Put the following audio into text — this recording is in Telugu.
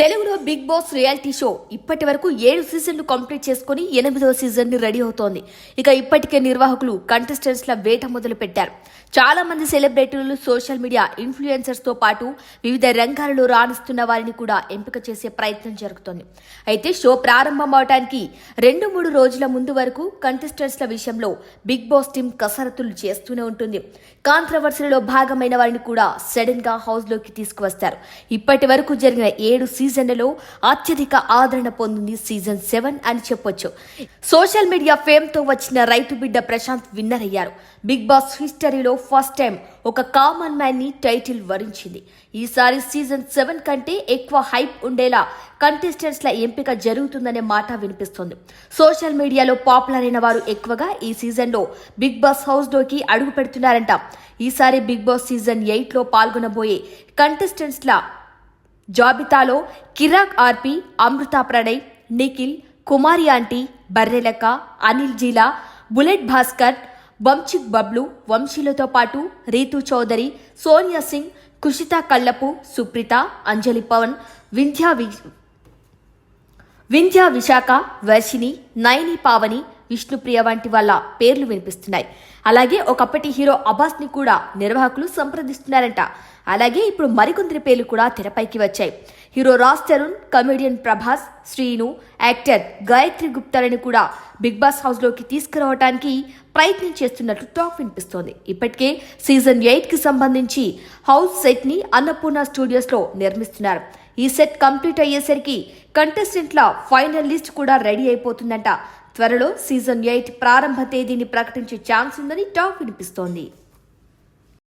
తెలుగులో బిగ్ బాస్ రియాలిటీ షో ఇప్పటి వరకు ఏడు సీజన్లు కంప్లీట్ చేసుకుని ఎనిమిదవ సీజన్ని రెడీ అవుతోంది. ఇక ఇప్పటికే నిర్వాహకులు కంటెస్టెంట్స్ ల వేట మొదలు పెట్టారు చాలా మంది సెలబ్రిటీలు సోషల్ మీడియా ఇన్ఫ్లుయెన్సర్స్తో పాటు వివిధ రంగాలలో రాణిస్తున్న వారిని కూడా ఎంపిక చేసే ప్రయత్నం జరుగుతోంది. అయితే షో ప్రారంభం అవడానికి రెండు మూడు రోజుల ముందు వరకు కంటెస్టెంట్స్ ల విషయంలో బిగ్ బాస్ టీం కసరత్తులు చేస్తూనే ఉంటుంది. కాంట్రవర్సీలో భాగమైన వారిని కూడా సడన్గా హౌస్లోకి తీసుకువస్తారు. ఇప్పటి వరకు జరిగిన ఏడు సీజన్లలో అత్యధిక ఆదరణ పొందింది సీజన్ సెవెన్ అని చెప్పొచ్చు. సోషల్ మీడియా ఫేమ్తో వచ్చిన రైతు బిడ్డ ప్రశాంత్ విన్నర్ అయ్యారు బిగ్ బాస్ హిస్టరీలో ఫస్ట్ టైం ఒక కామన్ మ్యాన్ని టైటిల్ వరించింది. ఈసారి సీజన్ సెవెన్ కంటే ఎక్కువ హైప్ ఉండేలా కంటెస్టెంట్స్ల ఎంపిక జరుగుతుందనే మాట వినిపిస్తోంది. సోషల్ మీడియాలో పాపులర్ అయిన వారు ఎక్కువగా ఈ సీజన్లో బిగ్ బాస్ హౌస్లోకి అడుగు పెడుతున్నారంట. ఈసారి బిగ్ బాస్ సీజన్ ఎయిట్లో పాల్గొనబోయే కంటెస్టెంట్స్ల జాబితాలో కిరాక్ ఆర్పి అమృత ప్రణయ్ నిఖిల్ కుమారి ఆంటీ బర్రెలక్క అనిల్ జీలా బుల్లెట్ భాస్కర్ వంశిక్ బబ్లు వంశీలతో పాటు రీతు చౌదరి సోనియా సింగ్ కుషిత కల్లపు సుప్రిత అంజలి పవన్ వింధ్యా వింధ్యా విశాఖ వర్షిని నయని పావని విష్ణుప్రియ వంటి వాళ్ళ పేర్లు వినిపిస్తున్నాయి. అలాగే ఒకప్పటి హీరో అబ్బాస్ని కూడా నిర్వాహకులు సంప్రదిస్తున్నారంట. అలాగే ఇప్పుడు మరికొందరి పేర్లు కూడా తెరపైకి వచ్చాయి. Hero Raj Tarun comedian Prabhas Srinu actor Gayathri గుప్తాలను కూడా బిగ్ బాస్ హౌస్లోకి తీసుకురావడానికి ప్రయత్నం చేస్తున్నట్లు టాక్ వినిపిస్తోంది. ఇప్పటికే సీజన్ ఎయిట్కి సంబంధించి హౌస్ సెట్ని అన్నపూర్ణ స్టూడియోస్లో నిర్మిస్తున్నారు. ఈ సెట్ కంప్లీట్ అయ్యేసరికి కంటెస్టెంట్ల ఫైనల్ లిస్ట్ కూడా రెడీ అయిపోతుందంట. త్వరలో సీజన్ ఎయిట్ ప్రారంభ తేదీని ప్రకటించే ఛాన్స్ ఉందని టాక్ వినిపిస్తోంది.